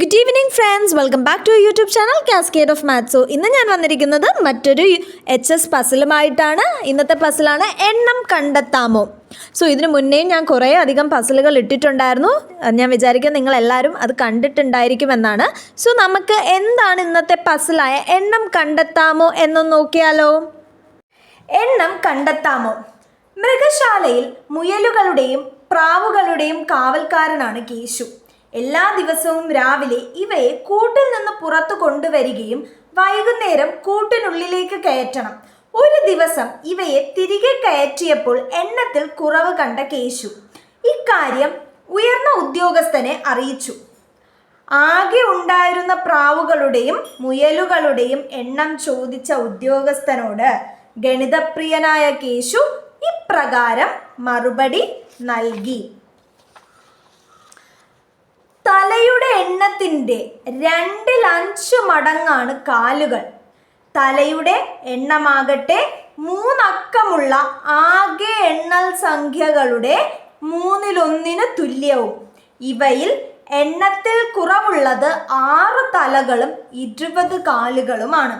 Good evening friends welcome back to YouTube channel cascade of മാത്സോ ഇന്ന് ഞാൻ വന്നിരിക്കുന്നത് മറ്റൊരു എച്ച് എസ് പസിലുമായിട്ടാണ് ഇന്നത്തെ പസിലാണ് എണ്ണം കണ്ടെത്താമോ. സോ ഇതിനു മുന്നേയും ഞാൻ കുറേ അധികം പസിലുകൾ ഇട്ടിട്ടുണ്ടായിരുന്നു. ഞാൻ വിചാരിക്കാം നിങ്ങൾ എല്ലാവരും അത് കണ്ടിട്ടുണ്ടായിരിക്കുമെന്നാണ്. സോ നമുക്ക് എന്താണ് ഇന്നത്തെ പസിലായ എണ്ണം കണ്ടെത്താമോ എന്നൊന്ന് നോക്കിയാലോ. എണ്ണം കണ്ടെത്താമോ. മൃഗശാലയിൽ മുയലുകളുടെയും പ്രാവുകളുടെയും കാവൽക്കാരനാണ് കേശു. എല്ലാ ദിവസവും രാവിലെ ഇവയെ കൂട്ടിൽ നിന്ന് പുറത്തു കൊണ്ടുവരികയും വൈകുന്നേരം കൂട്ടിനുള്ളിലേക്ക് കയറ്റണം. ഒരു ദിവസം ഇവയെ തിരികെ കയറ്റിയപ്പോൾ എണ്ണത്തിൽ കുറവ് കണ്ട കേശു ഇക്കാര്യം ഉയർന്ന ഉദ്യോഗസ്ഥനെ അറിയിച്ചു. ആകെ ഉണ്ടായിരുന്ന പ്രാവുകളുടെയും മുയലുകളുടെയും എണ്ണം ചോദിച്ച ഉദ്യോഗസ്ഥനോട് ഗണിതപ്രിയനായ കേശു ഇപ്രകാരം മറുപടി നൽകി. തലയുടെ എണ്ണത്തിന്റെ രണ്ടിൽ അഞ്ച് മടങ്ങാണ് കാലുകൾ. തലയുടെ എണ്ണമാകട്ടെ മൂന്നക്കമുള്ള ആകെ എണ്ണൽ സംഖ്യകളുടെ മൂന്നിലൊന്നിന് തുല്യവും. ഇവയിൽ എണ്ണത്തിൽ കുറവുള്ളത് ആറ് തലകളും ഇരുപത് കാലുകളുമാണ്.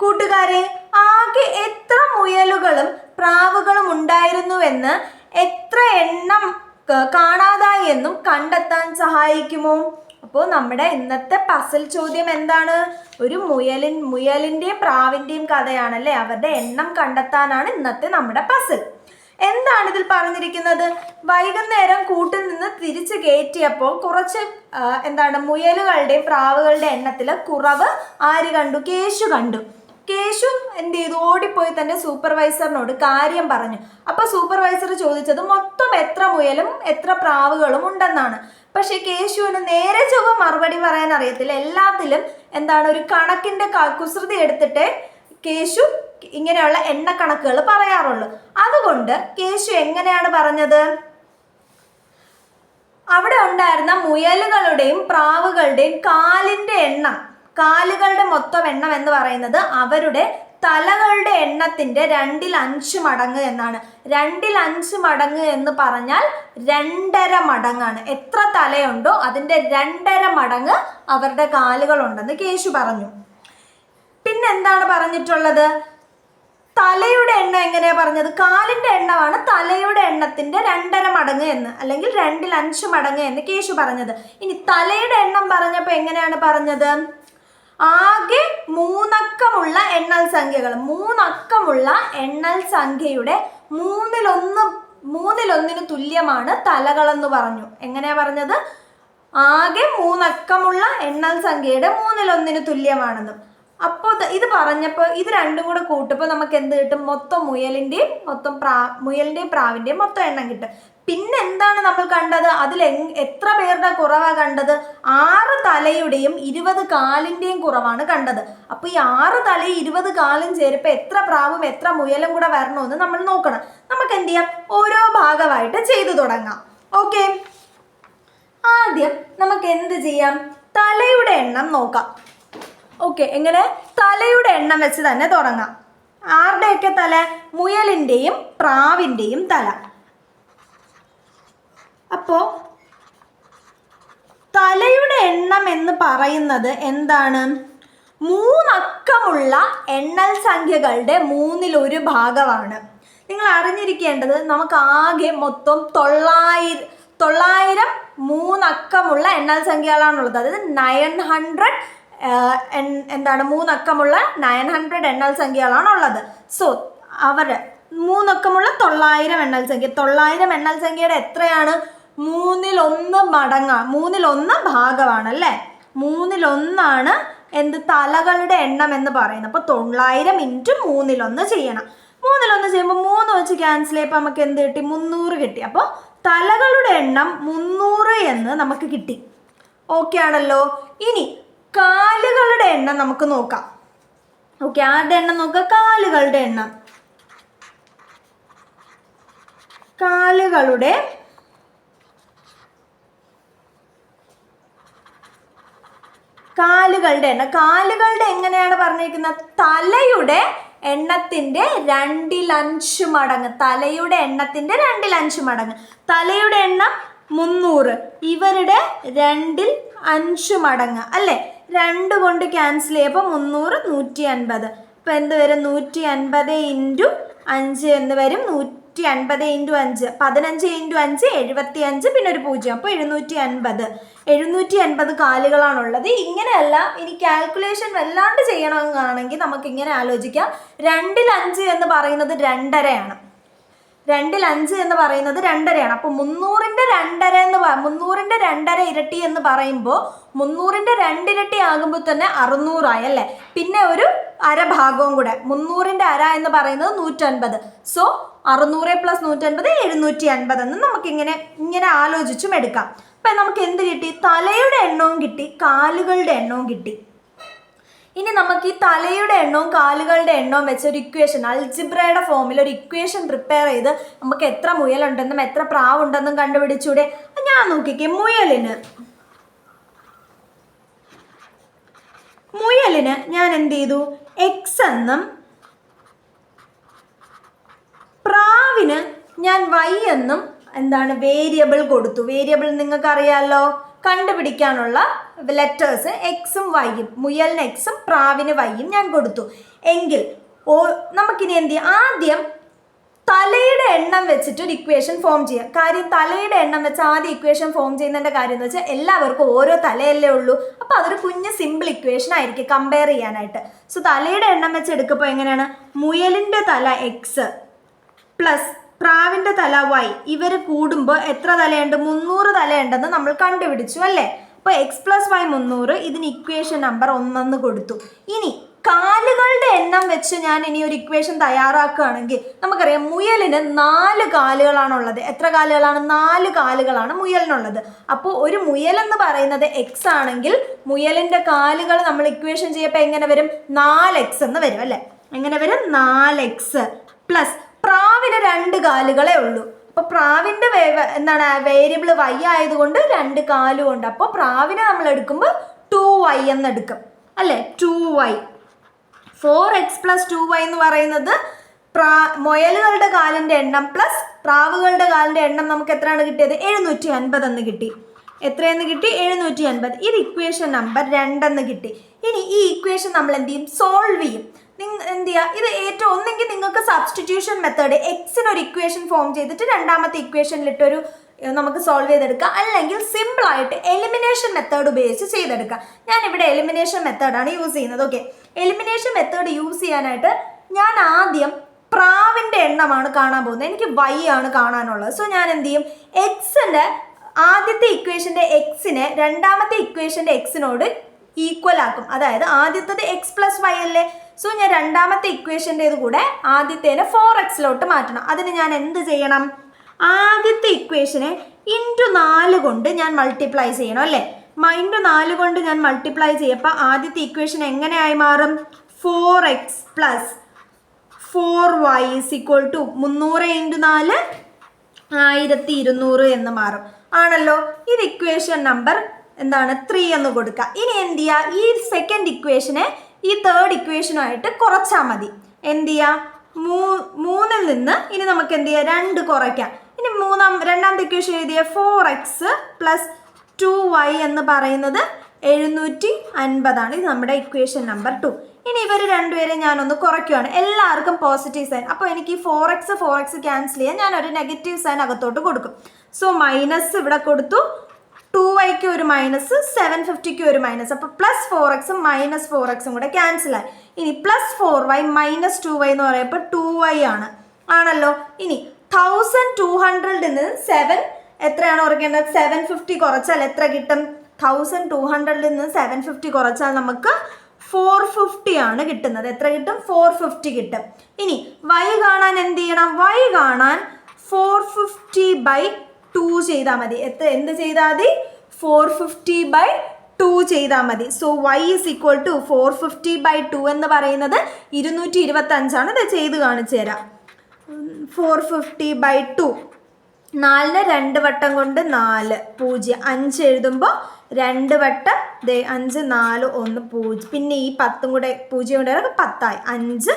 കൂട്ടുകാരെ ആകെ എത്ര മുയലുകളും പ്രാവുകളും ഉണ്ടായിരുന്നുവെന്ന് എത്ര എണ്ണം കാണാതായി എന്നും കണ്ടെത്താൻ സഹായിക്കുമോ? അപ്പോൾ നമ്മുടെ ഇന്നത്തെ പസിൽ ചോദ്യം എന്താണ്? ഒരു മുയലിൻ മുയലിന്റെയും പ്രാവിന്റെയും കഥയാണല്ലേ? അവരുടെ എണ്ണം കണ്ടെത്താനാണ് ഇന്നത്തെ നമ്മുടെ പസിൽ എന്താണ് ഇതിൽ പറഞ്ഞിരിക്കുന്നത്? വൈകുന്നേരം കൂട്ടിൽ നിന്ന് തിരിച്ചു കയറ്റിയപ്പോൾ കുറച്ച് എന്താണ് മുയലുകളുടെയും പ്രാവുകളുടെ എണ്ണത്തിൽ കുറവ് ആര് കണ്ടു? കേശു കണ്ടു. കേശു എന്ത് ചെയ്തു? ഓടിപ്പോയി തന്റെ സൂപ്പർവൈസറിനോട് കാര്യം പറഞ്ഞു. അപ്പൊ സൂപ്പർവൈസർ ചോദിച്ചത് മൊത്തം എത്ര മുയലും എത്ര പ്രാവുകളും ഉണ്ടെന്നാണ്. പക്ഷെ കേശുവിന് നേരെ ചൊവ്വ മറുപടി പറയാൻ അറിയത്തില്ല. എല്ലാത്തിലും എന്താണ് ഒരു കണക്കിന്റെ കുസൃതി എടുത്തിട്ട് കേശു ഇങ്ങനെയുള്ള എണ്ണക്കണക്കുകൾ പറയാറുള്ളൂ. അതുകൊണ്ട് കേശു എങ്ങനെയാണ് പറഞ്ഞത്? അവിടെ ഉണ്ടായിരുന്ന മുയലുകളുടെയും പ്രാവുകളുടെയും കാലിന്റെ എണ്ണം കാലുകളുടെ മൊത്തം എണ്ണം എന്ന് പറയുന്നത് അവരുടെ തലകളുടെ എണ്ണത്തിന്റെ രണ്ടിൽ അഞ്ച് മടങ്ങ് എന്നാണ്. രണ്ടിൽ അഞ്ച് മടങ്ങ് എന്ന് പറഞ്ഞാൽ രണ്ടര മടങ്ങാണ്. എത്ര തലയുണ്ടോ അതിന്റെ രണ്ടര മടങ്ങ് അവരുടെ കാലുകളുണ്ടെന്ന് കേശു പറഞ്ഞു. പിന്നെ എന്താണ് പറഞ്ഞിട്ടുള്ളത്? തലയുടെ എണ്ണം എങ്ങനെയാ പറഞ്ഞത്? കാലിന്റെ എണ്ണമാണ് തലയുടെ എണ്ണത്തിന്റെ രണ്ടര മടങ്ങ് എന്ന് അല്ലെങ്കിൽ രണ്ടിൽ അഞ്ച് മടങ്ങ് എന്ന് കേശു പറഞ്ഞത്. ഇനി തലയുടെ എണ്ണം പറഞ്ഞപ്പോൾ എങ്ങനെയാണ് പറഞ്ഞത്? ആകെ മൂന്നക്കമുള്ള എണ്ണൽ സംഖ്യകൾ. മൂന്നക്കമുള്ള എണ്ണൽ സംഖ്യയുടെ മൂന്നിലൊന്ന് മൂന്നിലൊന്നിന് തുല്യമാണ് തലകളെന്ന് പറഞ്ഞു. എങ്ങനെയാ പറഞ്ഞത്? ആകെ മൂന്നക്കമുള്ള എണ്ണൽ സംഖ്യയുടെ മൂന്നിലൊന്നിന് തുല്യമാണെന്നും. അപ്പോൾ ഇത് പറഞ്ഞപ്പോൾ ഇത് രണ്ടും കൂടെ കൂട്ടുമ്പോൾ നമുക്ക് എന്ത് കിട്ടും? മൊത്തം മുയലിന്റെയും മൊത്തം പ്രാ മുയലിന്റെയും പ്രാവിന്റെയും മൊത്തം എണ്ണം കിട്ടും. പിന്നെ എന്താണ് നമ്മൾ കണ്ടത്? അതിൽ എത്ര പേരുടെ കുറവാണ് കണ്ടത്? ആറ് തലയുടെയും ഇരുപത് കാലിന്റെയും കുറവാണ് കണ്ടത്. അപ്പോൾ ഈ ആറ് തലയും ഇരുപത് കാലും ചേരുമ്പോൾ എത്ര പ്രാവും എത്ര മുയലും കൂടെ വരണമെന്ന് നമ്മൾ നോക്കണം. നമുക്ക് എന്ത് ചെയ്യാം? ഓരോ ഭാഗമായിട്ട് ചെയ്തു തുടങ്ങാം. ഓക്കെ? ആദ്യം നമുക്ക് എന്ത് ചെയ്യാം? തലയുടെ എണ്ണം നോക്കാം. ഓക്കെ എങ്ങനെ? തലയുടെ എണ്ണം വെച്ച് തന്നെ തുടങ്ങാം. ആരുടെയൊക്കെ തല? മുയലിന്റെയും പ്രാവിന്റെയും തല. അപ്പോൾ തലയുടെ എണ്ണം എന്ന് പറയുന്നത് എന്താണ്? മൂന്നക്കമുള്ള എണ്ണൽ സംഖ്യകളുടെ മൂന്നിൽ ഒരു ഭാഗമാണ്. നിങ്ങൾ അറിഞ്ഞിരിക്കേണ്ടത് നമുക്ക് ആകെ മൊത്തം തൊള്ളായിരം തൊള്ളായിരം മൂന്നക്കമുള്ള എണ്ണൽ സംഖ്യകളാണുള്ളത്. അതായത് നയൻ ഹൺഡ്രഡ് എന്താണ് മൂന്നക്കമുള്ള നയൻ ഹൺഡ്രഡ് എണ്ണൽ സംഖ്യകളാണുള്ളത്. സോ അവർ മൂന്നക്കമുള്ള തൊള്ളായിരം എണ്ണൽ സംഖ്യ തൊള്ളായിരം എണ്ണൽ സംഖ്യയുടെ എത്രയാണ്? മൂന്നിലൊന്ന് മടങ്ങ മൂന്നിലൊന്ന് ഭാഗമാണ് അല്ലേ മൂന്നിലൊന്നാണ് എന്ത് തലകളുടെ എണ്ണം എന്ന് പറയുന്നത്. അപ്പോൾ തൊള്ളായിരം ഇന്റു മൂന്നിലൊന്ന് ചെയ്യണം. മൂന്നിലൊന്ന് ചെയ്യുമ്പോൾ മൂന്ന് വെച്ച് ക്യാൻസൽ ചെയ്യുമ്പോൾ നമുക്ക് എന്ത് കിട്ടി? മുന്നൂറ് കിട്ടി. അപ്പോൾ തലകളുടെ എണ്ണം മുന്നൂറ് എന്ന് നമുക്ക് കിട്ടി. ഓക്കെ ആണല്ലോ? ഇനി കാലുകളുടെ എണ്ണം നമുക്ക് നോക്കാം. ഓക്കെ ആരുടെ എണ്ണം നോക്കുക കാലുകളുടെ എണ്ണം. കാലുകളുടെ കാലുകളുടെ എണ്ണം. കാലുകളുടെ എങ്ങനെയാണ് പറഞ്ഞിരിക്കുന്നത്? തലയുടെ എണ്ണത്തിന്റെ രണ്ടിൽ അഞ്ച് മടങ്ങ്. തലയുടെ എണ്ണത്തിന്റെ രണ്ടിൽ അഞ്ച് മടങ്ങ്. തലയുടെ എണ്ണം മുന്നൂറ്. ഇവരുടെ രണ്ടിൽ അഞ്ച് മടങ്ങ്. അല്ലേ? രണ്ട് കൊണ്ട് ക്യാൻസൽ ചെയ്യുമ്പോൾ മുന്നൂറ് നൂറ്റി അൻപത് ഇപ്പം എന്ത് വരും? നൂറ്റി അൻപത് ഇന്റു അഞ്ച് എന്ന് വരും. നൂറ്റി അൻപത് ഇന്റു അഞ്ച് പതിനഞ്ച് ഇന്റു അഞ്ച് എഴുപത്തി അഞ്ച് പിന്നെ ഒരു പൂജ്യം. അപ്പോൾ എഴുന്നൂറ്റി അൻപത് എഴുന്നൂറ്റി അൻപത് കാലുകളാണുള്ളത്. ഇങ്ങനെയല്ല ഇനി കാൽക്കുലേഷൻ വല്ലാണ്ട് ചെയ്യണമെന്നാണെങ്കിൽ നമുക്ക് ഇങ്ങനെ ആലോചിക്കാം. രണ്ടിൽ അഞ്ച് എന്ന് പറയുന്നത് രണ്ടരയാണ്. രണ്ടിൽ അഞ്ച് എന്ന് പറയുന്നത് രണ്ടരയാണ്. അപ്പോൾ മുന്നൂറിന്റെ രണ്ടര എന്ന് മുന്നൂറിന്റെ രണ്ടര ഇരട്ടി എന്ന് പറയുമ്പോൾ മുന്നൂറിന്റെ രണ്ടിരട്ടി ആകുമ്പോൾ തന്നെ അറുന്നൂറായി അല്ലേ? പിന്നെ ഒരു അരഭാഗവും കൂടെ. മുന്നൂറിന്റെ അര എന്ന് പറയുന്നത് നൂറ്റൻപത്. സോ അറുന്നൂറ് പ്ലസ് നൂറ്റൻപത് എഴുന്നൂറ്റി അൻപത് എന്ന് നമുക്കിങ്ങനെ ഇങ്ങനെ ആലോചിച്ചും എടുക്കാം. അപ്പം നമുക്ക് എന്ത് കിട്ടി? തലയുടെ എണ്ണവും കിട്ടി കാലുകളുടെ എണ്ണവും കിട്ടി. ഇനി നമുക്ക് ഈ തലയുടെ എണ്ണവും കാലുകളുടെ എണ്ണവും വെച്ച് ഒരു ഇക്വേഷൻ അൽജിബ്രയുടെ ഫോമിൽ ഒരു ഇക്വേഷൻ പ്രിപ്പയർ ചെയ്ത് നമുക്ക് എത്ര മുയലുണ്ടെന്നും എത്ര പ്രാവുണ്ടെന്നും കണ്ടുപിടിച്ചൂടെ? ഞാൻ നോക്കിക്കേ മുയലിന്. മുയലിന് ഞാൻ എന്ത് ചെയ്തു? എക്സ് എന്നും പ്രാവിന് ഞാൻ വൈ എന്നും എന്താണ് വേരിയബിൾ കൊടുത്തു. വേരിയബിൾ നിങ്ങൾക്ക് അറിയാലോ? കണ്ടുപിടിക്കാനുള്ള ലെറ്റേഴ്സ് എക്സും വൈയും മുയലിന് എക്സും പ്രാവിന് വൈയും ഞാൻ കൊടുത്തു. എങ്കിൽ ഓ നമുക്കിനി എന്ത് ചെയ്യാം? ആദ്യം തലയുടെ എണ്ണം വെച്ചിട്ട് ഒരു ഇക്വേഷൻ ഫോം ചെയ്യാം. കാര്യം തലയുടെ എണ്ണം വെച്ച് ആദ്യം ഇക്വേഷൻ ഫോം ചെയ്യുന്നതിന്റെ കാര്യം എന്ന് വെച്ചാൽ എല്ലാവർക്കും ഓരോ തലയല്ലേ ഉള്ളൂ. അപ്പോൾ അതൊരു കുഞ്ഞ് സിമ്പിൾ ഇക്വേഷൻ ആയിരിക്കും കമ്പയർ ചെയ്യാനായിട്ട്. സോ തലയുടെ എണ്ണം വെച്ച് എടുക്കുമ്പോൾ എങ്ങനെയാണ്? മുയലിന്റെ തല എക്സ് പ്ലസ് പ്രാവിന്റെ തല വൈ ഇവർ കൂടുമ്പോൾ എത്ര തലയുണ്ട്? മുന്നൂറ് തലയുണ്ടെന്ന് നമ്മൾ കണ്ടുപിടിച്ചു അല്ലേ? അപ്പോൾ എക്സ് പ്ലസ് വൈ മുന്നൂറ് ഇതിന് ഇക്വേഷൻ നമ്പർ ഒന്നെന്ന് കൊടുത്തു. ഇനി കാലുകളുടെ എണ്ണം വെച്ച് ഞാൻ ഇനി ഒരു ഇക്വേഷൻ തയ്യാറാക്കുകയാണെങ്കിൽ നമുക്കറിയാം മുയലിന് നാല് കാലുകളാണുള്ളത്. എത്ര കാലുകളാണ്? നാല് കാലുകളാണ് മുയലിനുള്ളത്. അപ്പോൾ ഒരു മുയൽ എന്ന് പറയുന്നത് എക്സ് ആണെങ്കിൽ മുയലിന്റെ കാലുകൾ നമ്മൾ ഇക്വേഷൻ ചെയ്യപ്പോൾ എങ്ങനെ വരും? നാല് എക്സ് എന്ന് വരും അല്ലേ? എങ്ങനെ വരും? നാല് എക്സ് പ്ലസ് പ്രാവിന് രണ്ട് കാലുകളേ ഉള്ളൂ. അപ്പോൾ പ്രാവിന്റെ എന്താണ് വേരിയബിൾ വൈ ആയതുകൊണ്ട് രണ്ട് കാലും ഉണ്ട്. അപ്പോൾ പ്രാവിനെ നമ്മൾ എടുക്കുമ്പോൾ ടു വൈ എന്ന് എടുക്കും അല്ലേ? Two Y four X plus two Y എന്ന് പറയുന്നത് പ്രാ മുയലുകളുടെ കാലിന്റെ എണ്ണം പ്ലസ് പ്രാവുകളുടെ കാലിന്റെ എണ്ണം നമുക്ക് എത്രയാണ് കിട്ടിയത്? എഴുന്നൂറ്റി അൻപത് എന്ന് കിട്ടി. എത്രയെന്ന് കിട്ടി? എഴുന്നൂറ്റി അൻപത് ഇത് ഇക്വേഷൻ നമ്പർ രണ്ടെന്ന് കിട്ടി. ഇനി ഈ ഇക്വേഷൻ നമ്മൾ എന്ത് ചെയ്യും? സോൾവ് ചെയ്യും. നിങ്ങ എന്ത് ചെയ്യുക ഇത് ഏറ്റവും ഒന്നെങ്കിൽ നിങ്ങൾക്ക് സബ്സ്റ്റിറ്റ്യൂഷൻ മെത്തേഡ് എക്സിന് ഒരു ഇക്വേഷൻ ഫോം ചെയ്തിട്ട് രണ്ടാമത്തെ ഇക്വേഷനിലിട്ടൊരു നമുക്ക് സോൾവ് ചെയ്തെടുക്കുക അല്ലെങ്കിൽ സിമ്പിളായിട്ട് എലിമിനേഷൻ മെത്തേഡ് ഉപയോഗിച്ച് ചെയ്തെടുക്കാം. ഞാനിവിടെ എലിമിനേഷൻ മെത്തേഡാണ് യൂസ് ചെയ്യുന്നത്. ഓക്കെ എലിമിനേഷൻ മെത്തേഡ് യൂസ് ചെയ്യാനായിട്ട് ഞാൻ ആദ്യം പ്രാവിന്റെ എണ്ണമാണ് കാണാൻ പോകുന്നത്. എനിക്ക് വൈ ആണ് കാണാനുള്ളത്. സോ ഞാൻ എന്ത് ചെയ്യും? എക്സിന്റെ ആദ്യത്തെ ഇക്വേഷന്റെ എക്സിനെ രണ്ടാമത്തെ ഇക്വേഷന്റെ എക്സിനോട് ഈക്വൽ ആക്കും. അതായത് ആദ്യത്തത് എക്സ് പ്ലസ് വൈ അല്ലേ? സോ ഞാൻ രണ്ടാമത്തെ ഇക്വേഷന്റേത് കൂടെ ആദ്യത്തേനെ ഫോർ എക്സിലോട്ട് മാറ്റണം. അതിന് ഞാൻ എന്ത് ചെയ്യണം? ആദ്യത്തെ ഇക്വേഷനെ ഇന്റു നാല് കൊണ്ട് ഞാൻ മൾട്ടിപ്ലൈ ചെയ്യണം അല്ലേ? മൈൻഡ് നാല് കൊണ്ട് ഞാൻ മൾട്ടിപ്ലൈ ചെയ്യപ്പോൾ ആദ്യത്തെ ഇക്വേഷൻ എങ്ങനെയായി മാറും? Four X plus four Y is equal to മുന്നൂറ് ഇന്റു നാല് ആയിരത്തി ഇരുന്നൂറ് എന്ന് മാറും. ആണല്ലോ? ഇത് ഇക്വേഷൻ നമ്പർ എന്താണ്? ത്രീ എന്ന് കൊടുക്കുക ഇനി എന്ത് ചെയ്യുക ഈ സെക്കൻഡ് ഇക്വേഷനെ ഈ തേർഡ് ഇക്വേഷനുമായിട്ട് കുറച്ചാൽ മതി. എന്ത് ചെയ്യാം? മൂ മൂന്നിൽ നിന്ന് ഇനി നമുക്ക് എന്ത് ചെയ്യാം? രണ്ട് കുറയ്ക്കാം. ഇനി മൂന്നാം രണ്ടാമത്തെ ഇക്വേഷൻ എഴുതിയ four X plus two Y എന്ന് പറയുന്നത് എഴുന്നൂറ്റി അൻപതാണ്. ഇത് നമ്മുടെ ഇക്വേഷൻ നമ്പർ ടു ഇനി ഇവർ രണ്ടുപേരെ ഞാനൊന്ന് കുറയ്ക്കുകയാണ് എല്ലാവർക്കും പോസിറ്റീവ് സൈൻ അപ്പോൾ എനിക്ക് ഈ four X four X cancel ചെയ്യാൻ ഞാനൊരു നെഗറ്റീവ് സൈൻ അകത്തോട്ട് കൊടുക്കും. സോ മൈനസ് ഇവിടെ കൊടുത്തു. ടു വൈക്ക് ഒരു മൈനസ് സെവൻ ഫിഫ്റ്റിക്ക് ഒരു മൈനസ് അപ്പോൾ പ്ലസ് ഫോർ എക്സും മൈനസ് ഫോർ എക്സും കൂടെ ക്യാൻസൽ ആയി. ഇനി plus four Y minus two Y എന്ന് പറയുമ്പോൾ ടു വൈ ആണ്. ആണല്ലോ? ഇനി തൗസൻഡ് ടു ഹൺഡ്രഡിൽ നിന്ന് സെവൻ എത്രയാണ് കുറയ്ക്കേണ്ടത്? സെവൻ ഫിഫ്റ്റി കുറച്ചാൽ എത്ര കിട്ടും? തൗസൻഡ് ടു ഹൺഡ്രഡിൽ നിന്ന് സെവൻ ഫിഫ്റ്റി കുറച്ചാൽ നമുക്ക് ഫോർ ഫിഫ്റ്റി ആണ് കിട്ടുന്നത്. എത്ര കിട്ടും? ഫോർ ഫിഫ്റ്റി കിട്ടും. ഇനി വൈ കാണാൻ എന്ത് ചെയ്യണം? വൈ കാണാൻ ഫോർ ഫിഫ്റ്റി ബൈ ടു ചെയ്താൽ മതി. എത്ര? എന്ത് ചെയ്താൽ മതി? ഫോർ ഫിഫ്റ്റി ബൈ ടു ചെയ്താൽ മതി. So Y is equal to four fifty by two എന്ന് പറയുന്നത് ഇരുന്നൂറ്റി ഇരുപത്തഞ്ചാണ് ഇത് ചെയ്ത് കാണിച്ചു തരാം. ഫോർ ഫിഫ്റ്റി ബൈ ടു നാലിന് രണ്ട് വട്ടം കൊണ്ട് നാല്. പൂജ്യം. അഞ്ച് എഴുതുമ്പോൾ രണ്ട് വട്ടം. ദേ അഞ്ച് നാല് ഒന്ന് പൂജ്യം. പിന്നെ ഈ പത്തും കൂടെ പൂജ്യം കൂടെ പത്തായി. അഞ്ച്.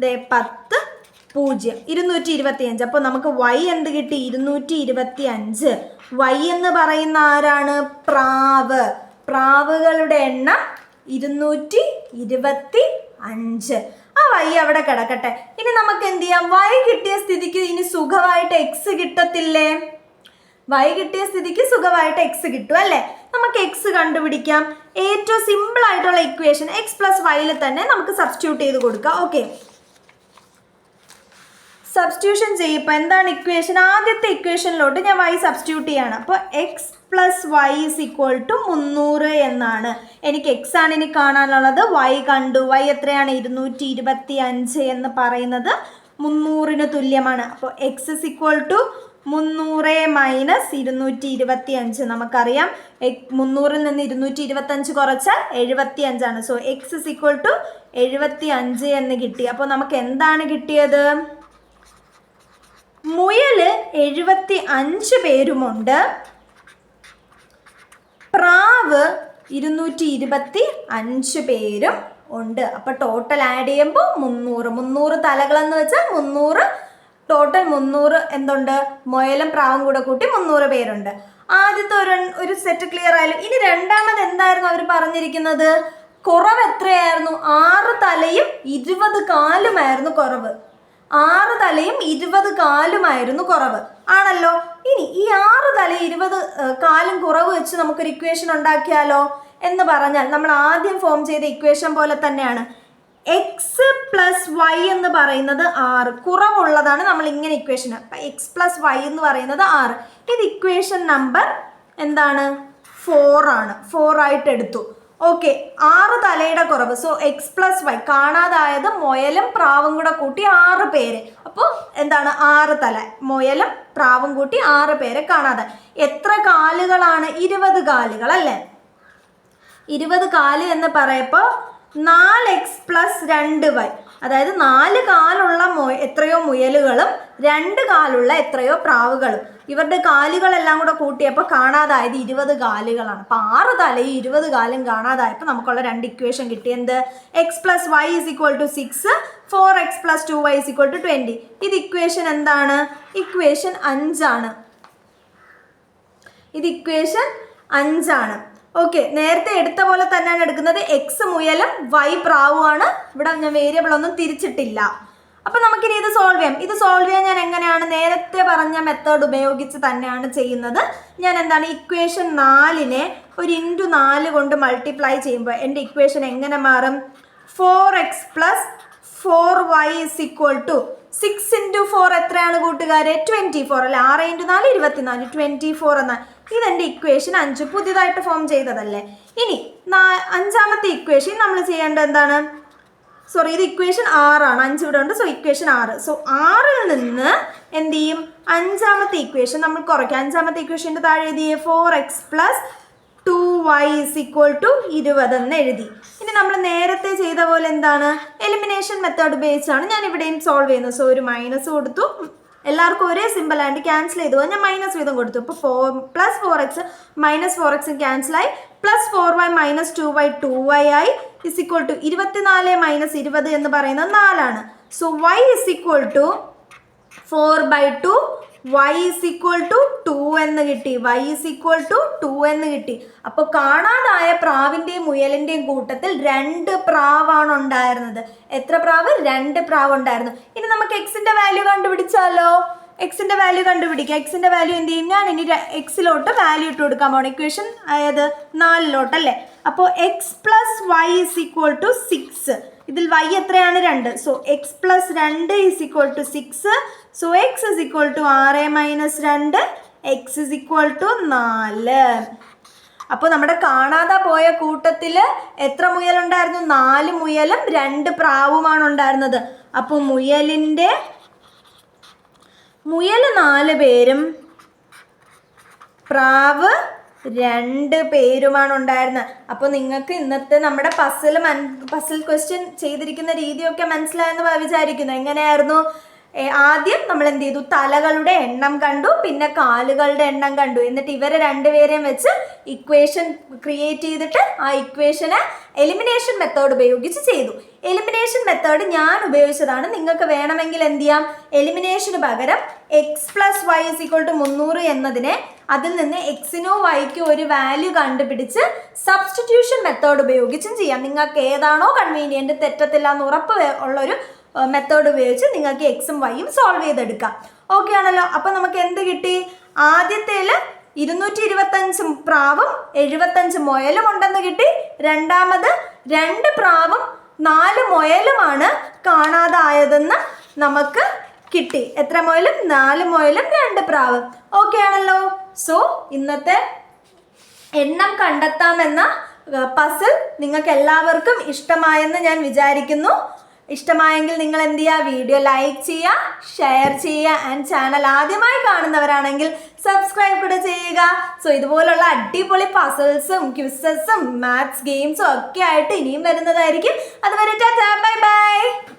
ദേ പത്ത്. പൂജ്യം. ഇരുന്നൂറ്റി ഇരുപത്തി അഞ്ച് അപ്പോൾ നമുക്ക് വൈ എന്ത് കിട്ടി? ഇരുന്നൂറ്റി ഇരുപത്തി അഞ്ച് വൈ എന്ന് പറയുന്ന ആരാണ്? പ്രാവ്. പ്രാവുകളുടെ എണ്ണം ഇരുന്നൂറ്റി ഇരുപത്തി അഞ്ച് ആ വൈ അവിടെ കിടക്കട്ടെ. ഇനി നമുക്ക് എന്ത് ചെയ്യാം? വൈ കിട്ടിയ സ്ഥിതിക്ക് ഇനി സുഖമായിട്ട് എക്സ് കിട്ടത്തില്ലേ? വൈ കിട്ടിയ സ്ഥിതിക്ക് സുഖമായിട്ട് എക്സ് കിട്ടും അല്ലേ? നമുക്ക് എക്സ് കണ്ടുപിടിക്കാം. ഏറ്റവും സിമ്പിൾ ആയിട്ടുള്ള ഇക്വേഷൻ എക്സ് പ്ലസ് വൈയിൽ തന്നെ നമുക്ക് സബ്സ്റ്റിറ്റ്യൂട്ട് ചെയ്ത് കൊടുക്കാം. ഓക്കെ സബ്സ്റ്റിറ്റ്യൂഷൻ ചെയ്യപ്പോൾ എന്താണ് ഇക്വേഷൻ ആദ്യത്തെ ഇക്വേഷനിലോട്ട് ഞാൻ വൈ സബ്സ്റ്റിറ്റ്യൂട്ട് ചെയ്യാണ്. അപ്പോൾ X plus Y is equal to മുന്നൂറ് എന്നാണ്. എനിക്ക് എക്സ് ആണ് ഇനി കാണാനുള്ളത്. വൈ കണ്ടു. വൈ എത്രയാണ്? ഇരുന്നൂറ്റി ഇരുപത്തി അഞ്ച് എന്ന് പറയുന്നത് മുന്നൂറിന് തുല്യമാണ്. അപ്പോൾ എക്സ് ഇസ് ഈക്വൽ ടു മുന്നൂറ് മൈനസ് ഇരുന്നൂറ്റി ഇരുപത്തി അഞ്ച് നമുക്കറിയാം മുന്നൂറിൽ നിന്ന് ഇരുന്നൂറ്റി ഇരുപത്തഞ്ച് കുറച്ചാൽ എഴുപത്തി അഞ്ചാണ് so X is equal to എഴുപത്തി അഞ്ച് എന്ന് കിട്ടി. അപ്പോൾ നമുക്ക് എന്താണ് കിട്ടിയത്? എഴുപത്തി അഞ്ച് പേരുമുണ്ട്. പ്രാവ് ഇരുന്നൂറ്റി ഇരുപത്തി അഞ്ച് പേരും ഉണ്ട്. അപ്പൊ ടോട്ടൽ ആഡ് ചെയ്യുമ്പോൾ മുന്നൂറ്. മുന്നൂറ് തലകളെന്ന് വെച്ചാൽ മുന്നൂറ്. ടോട്ടൽ മുന്നൂറ് എന്തുണ്ട്? മുയലും പ്രാവും കൂടെ കൂട്ടി മുന്നൂറ് പേരുണ്ട്. ആദ്യത്തെ ഒരു ഒരു സെറ്റ് ക്ലിയർ ആയാലും ഇനി രണ്ടാമത് എന്തായിരുന്നു അവർ പറഞ്ഞിരിക്കുന്നത്? കുറവ് എത്രയായിരുന്നു? ആറ് തലയും ഇരുപത് കാലുമായിരുന്നു കുറവ്. ആറ് തലയും ഇരുപത് കാലുമായിരുന്നു കുറവ്. ആണല്ലോ? ഇനി ഈ ആറ് തല ഇരുപത് കാലും കുറവ് വെച്ച് നമുക്കൊരു ഇക്വേഷൻ ഉണ്ടാക്കിയാലോ? എന്ന് പറഞ്ഞാൽ നമ്മൾ ആദ്യം ഫോം ചെയ്ത ഇക്വേഷൻ പോലെ തന്നെയാണ്. എക്സ് പ്ലസ് വൈ എന്ന് പറയുന്നത് ആറ്. കുറവുള്ളതാണ് നമ്മൾ ഇങ്ങനെ ഇക്വേഷൻ അപ്പം എക്സ് പ്ലസ് വൈ എന്ന് പറയുന്നത് ആറ്. ഇത് ഇക്വേഷൻ നമ്പർ എന്താണ്? ഫോർ ആണ്. ആയിട്ട് എടുത്തു. ഓക്കെ ആറ് തലയുടെ കുറവ്. സോ എക്സ് പ്ലസ് വൈ കാണാതായത് മുയലും പ്രാവും കൂടെ കൂട്ടി ആറ് പേര്. അപ്പോൾ എന്താണ് ആറ് തല? മുയലും പ്രാവും കൂട്ടി ആറ് പേരെ കാണാതെ. എത്ര കാലുകളാണ്? ഇരുപത് കാലുകൾ അല്ലേ? ഇരുപത് കാൽ എന്ന് പറയപ്പോൾ നാല് എക്സ് പ്ലസ് രണ്ട് വൈ അതായത് നാല് കാലുള്ള മൊ എത്രയോ മുയലുകളും രണ്ട് കാലുള്ള എത്രയോ പ്രാവുകളും. ഇവരുടെ കാലുകളെല്ലാം കൂടെ കൂട്ടിയപ്പോൾ കാണാതായത് ഇരുപത് കാലുകളാണ്. അപ്പോൾ ആറ് തലയും ഇരുപത് കാലും കാണാതായപ്പോൾ നമുക്കുള്ള രണ്ട് ഇക്വേഷൻ കിട്ടി. X plus Y is equal to six four X plus two Y is equal to twenty ഇത് ഇക്വേഷൻ എന്താണ്? ഇക്വേഷൻ അഞ്ചാണ്. ഇത് ഇക്വേഷൻ അഞ്ചാണ്. ഓക്കെ നേരത്തെ എടുത്ത പോലെ തന്നെയാണ് എടുക്കുന്നത്. എക്സ് മുയലും വൈ പ്രാവുമാണ്. ഇവിടെ ഞാൻ വേരിയബിൾ ഒന്നും തിരിച്ചിട്ടില്ല. അപ്പം നമുക്കിനി ഇത് സോൾവ് ചെയ്യാം. ഇത് സോൾവ് ചെയ്യാൻ ഞാൻ എങ്ങനെയാണ് നേരത്തെ പറഞ്ഞ മെത്തേഡ് ഉപയോഗിച്ച് തന്നെയാണ് ചെയ്യുന്നത്. ഞാൻ എന്താണ് ഇക്വേഷൻ നാലിനെ ഒരു ഇന്റു നാല് കൊണ്ട് മൾട്ടിപ്ലൈ ചെയ്യുമ്പോൾ എന്റെ ഇക്വേഷൻ എങ്ങനെ മാറും? Four X plus four Y is equal to six into four എത്രയാണ് കൂട്ടുകാരെ? ട്വന്റി ഫോർ അല്ലെ? ആറ് ഇന്റു നാല് ഇരുപത്തിനാല് ട്വന്റി ഫോർ എന്ന ഇതെന്റെ ഇക്വേഷൻ അഞ്ച് പുതിയതായിട്ട് ഫോം ചെയ്തതല്ലേ? ഇനി അഞ്ചാമത്തെ ഇക്വേഷൻ നമ്മൾ ചെയ്യേണ്ടത് എന്താണ്? സോറി ഇത് ഇക്വേഷൻ ആറാണ് അഞ്ച് ഇവിടെ ഉണ്ട്. സോ ഇക്വേഷൻ ആറ് സോ ആറിൽ നിന്ന് എന്ത് ചെയ്യും? അഞ്ചാമത്തെ ഇക്വേഷൻ നമ്മൾ കുറയ്ക്കും. അഞ്ചാമത്തെ ഇക്വേഷന്റെ താഴെ എഴുതി four X plus two Y is equal to ഇരുപത് എന്ന് എഴുതി. ഇനി നമ്മൾ നേരത്തെ ചെയ്ത പോലെ എന്താണ്? എലിമിനേഷൻ മെത്തേഡ് ഉപയോഗിച്ചാണ് ഞാൻ ഇവിടെയും സോൾവ് ചെയ്യുന്നത്. സോ ഒരു മൈനസ് കൊടുത്തു. എല്ലാവർക്കും ഒരേ സിമ്പിൾ ആയിട്ട് ക്യാൻസൽ ചെയ്തു. ഞാൻ മൈനസ് വീതം കൊടുത്തു. ഇപ്പോൾ four plus four X minus four X ക്യാൻസലായി plus four Y minus two Y two Y ആയി. ഇസ് ഈക്വൽ ടു ഇരുപത്തിനാല് മൈനസ് ഇരുപത് എന്ന് പറയുന്നത് നാലാണ്. So Y is equal to four by two Y is equal to two എന്ന് കിട്ടി. Y is equal to two എന്ന് കിട്ടി. അപ്പോൾ കാണാതായ പ്രാവിന്റെയും മുയലിന്റെയും കൂട്ടത്തിൽ രണ്ട് പ്രാവാണ് ഉണ്ടായിരുന്നത്. എത്ര പ്രാവ്? രണ്ട് പ്രാവ് ഉണ്ടായിരുന്നു. ഇനി നമുക്ക് എക്സിന്റെ വാല്യൂ കണ്ടുപിടിച്ചാലോ? എക്സിന്റെ വാല്യൂ കണ്ടുപിടിക്കാം. എക്സിന്റെ വാല്യൂ എന്ത് ചെയ്യും? ഞാൻ ഇനി എക്സിലോട്ട് വാല്യൂ ഇട്ട് കൊടുക്കാൻ പോകണം ഇക്വേഷൻ അതായത് നാലിലോട്ടല്ലേ അപ്പോൾ X plus Y is equal to six ഇതിൽ വൈ എത്രയാണ്? രണ്ട്. സോ എക്സ് പ്ലസ് രണ്ട് is equal to six so X is equal to ആറ് മൈനസ് രണ്ട് എക്സ് ഇസ് ഈക്വൽ ടു നാല്. അപ്പോൾ നമ്മുടെ കാണാതെ പോയ കൂട്ടത്തിൽ എത്ര മുയലുണ്ടായിരുന്നു? നാല് മുയലും രണ്ട് പ്രാവുമാണ് ഉണ്ടായിരുന്നത്. അപ്പോൾ മുയലിന്റെ മുയൽ നാല് പേരും പ്രാവ് രണ്ട് പേരുമാണ് ഉണ്ടായിരുന്നത്. അപ്പോൾ നിങ്ങൾക്ക് ഇന്നത്തെ നമ്മുടെ പസിൽ മൻ പസിൽ ക്വസ്റ്റ്യൻ ചെയ്തിരിക്കുന്ന രീതിയൊക്കെ മനസ്സിലായെന്ന് വിചാരിക്കുന്നു. എങ്ങനെയായിരുന്നു? ആദ്യം നമ്മൾ എന്ത് ചെയ്തു? തലകളുടെ എണ്ണം കണ്ടു പിന്നെ കാലുകളുടെ എണ്ണം കണ്ടു. എന്നിട്ട് ഇവരെ രണ്ടുപേരെയും വെച്ച് ഇക്വേഷൻ ക്രിയേറ്റ് ചെയ്തിട്ട് ആ ഇക്വേഷന് എലിമിനേഷൻ മെത്തേഡ് ഉപയോഗിച്ച് ചെയ്തു. എലിമിനേഷൻ മെത്തേഡ് ഞാൻ ഉപയോഗിച്ചതാണ്. നിങ്ങൾക്ക് വേണമെങ്കിൽ എന്ത് ചെയ്യാം? എലിമിനേഷന് പകരം X plus Y is equal to മുന്നൂറ് എന്നതിനെ അതിൽ നിന്ന് എക്സിനോ വൈക്കോ ഒരു വാല്യൂ കണ്ടുപിടിച്ച് സബ്സ്റ്റിറ്റ്യൂഷൻ മെത്തേഡ് ഉപയോഗിച്ചും ചെയ്യാം. നിങ്ങൾക്ക് ഏതാണോ കൺവീനിയന്റ് തെറ്റത്തില്ല എന്ന് ഉറപ്പ് ഉള്ളൊരു മെത്തേഡ് ഉപയോഗിച്ച് നിങ്ങൾക്ക് എക്സും വൈയും സോൾവ് ചെയ്തെടുക്കാം. ഓക്കെ ആണല്ലോ? അപ്പം നമുക്ക് എന്ത് കിട്ടി? ആദ്യത്തേൽ ഇരുന്നൂറ്റി ഇരുപത്തഞ്ച് പ്രാവും എഴുപത്തഞ്ച് മുയലും ഉണ്ടെന്ന് കിട്ടി. രണ്ടാമത് രണ്ട് പ്രാവും നാല് മുയലുമാണ് കാണാതായതെന്ന് നമുക്ക് കിട്ടി. എത്ര മുയലും? നാല് മുയലും രണ്ട് പ്രാവ്. ഓക്കെ ആണല്ലോ? സോ ഇന്നത്തെ എണ്ണം കണ്ടെത്താമെന്ന പസിൽ നിങ്ങൾക്ക് എല്ലാവർക്കും ഇഷ്ടമായെന്ന് ഞാൻ വിചാരിക്കുന്നു. ഇഷ്ടമായെങ്കിൽ നിങ്ങൾ എന്ത് ചെയ്യുക? വീഡിയോ ലൈക്ക് ചെയ്യുക ഷെയർ ചെയ്യുക ആൻഡ് ചാനൽ ആദ്യമായി കാണുന്നവരാണെങ്കിൽ സബ്സ്ക്രൈബ് കൂടെ ചെയ്യുക. സോ ഇതുപോലുള്ള അടിപൊളി പസിൽസും ക്വിസസും മാത്സ് ഗെയിംസും ഒക്കെ ആയിട്ട് ഇനിയും വരുന്നതായിരിക്കും. അതുവരെ ബൈ ബൈ